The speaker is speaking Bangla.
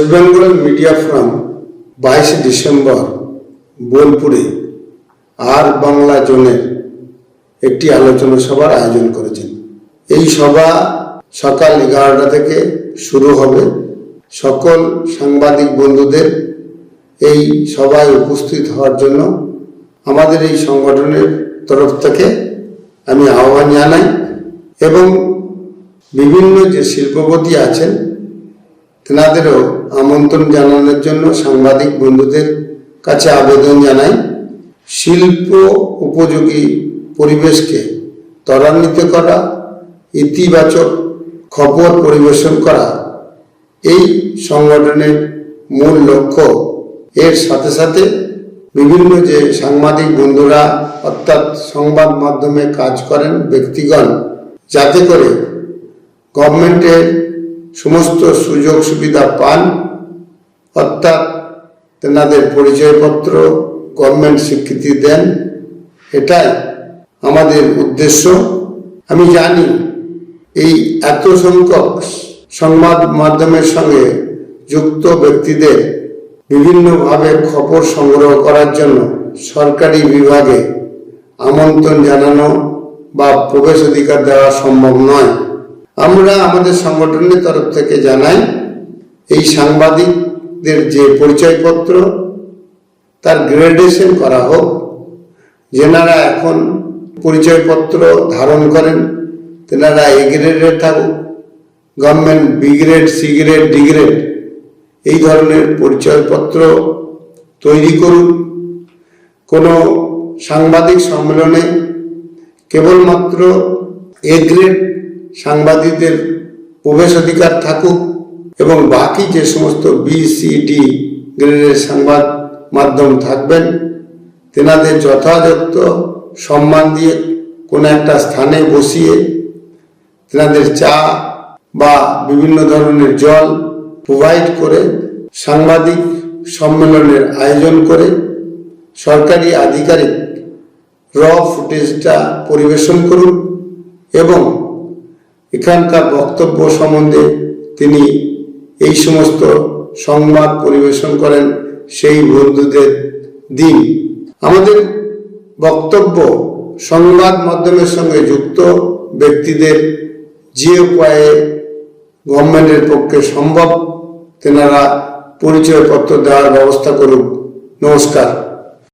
ওয়েস্ট বেঙ্গল মিডিয়া ফোরাম বাইশে ডিসেম্বর, বোলপুরে আর বাংলা জোনের একটি আলোচনা সভার আয়োজন করেছেন। এই সভা সকাল এগারোটা থেকে শুরু হবে। সকল সাংবাদিক বন্ধুদের এই সভায় উপস্থিত হওয়ার জন্য আমাদের এই সংগঠনের তরফ থেকে আমি আহ্বান জানাই এবং বিভিন্ন যে শিল্পপতি আছেন তেনাদেরও আমন্ত্রণ জানানোর জন্য সাংবাদিক বন্ধুদের কাছে আবেদন জানাই। শিল্প উপযোগী পরিবেশকে ত্বরান্বিত করা, ইতিবাচক খবর পরিবেশন করা এই সংগঠনের মূল লক্ষ্য। এর সাথে সাথে বিভিন্ন যে সাংবাদিক বন্ধুরা অর্থাৎ সংবাদ মাধ্যমে কাজ করেন ব্যক্তিগণ, যাতে করে গভর্নমেন্টের সমস্ত সুযোগ সুবিধা পান, অর্থাৎ তেনাদের পরিচয়পত্র গভর্নমেন্ট স্বীকৃতি দেন, এটাই আমাদের উদ্দেশ্য। আমি জানি এই এত সংখ্যক সংবাদ মাধ্যমের সঙ্গে যুক্ত ব্যক্তিদের বিভিন্নভাবে খবর সংগ্রহ করার জন্য সরকারি বিভাগে আমন্ত্রণ জানানো বা প্রবেশ অধিকার দেওয়া সম্ভব নয়। আমরা আমাদের সংগঠনের তরফ থেকে জানাই, এই সাংবাদিকদের যে পরিচয়পত্র, তার গ্রেডেশন করা হোক, যেনারা এখন পরিচয়পত্র ধারণ করেন, তেনারা এ গ্রেডে থাকুক, government B grade, C grade, D grade, এই ধরনের পরিচয়পত্র তৈরি করুন কোনো সাংবাদিক সম্মেলনে কেবলমাত্র এ গ্রেড সাংবাদিকদের প্রবেশ অধিকার থাকুক এবং বাকি যে সমস্ত বি সি ডি গ্রেডের সংবাদ মাধ্যম থাকবেন, তেনাদের যথাযথ সম্মান দিয়ে কোনো একটা স্থানে বসিয়ে তেনাদের চা বা বিভিন্ন ধরনের জল প্রোভাইড করে সাংবাদিক সম্মেলনের আয়োজন করে সরকারি আধিকারিক র ফুটেজটা পরিবেশন করুন এবং এখানকার বক্তব্য সম্বন্ধে তিনি এই সমস্ত সংবাদ পরিবেশন করেন সেই বন্ধুদের দিন। আমাদের বক্তব্য সংবাদ মাধ্যমের সঙ্গে যুক্ত ব্যক্তিদের যে উপায়ে গভর্নমেন্টের পক্ষে সম্ভব, তেনারা পরিচয়পত্র দেওয়ার ব্যবস্থা করুক নমস্কার।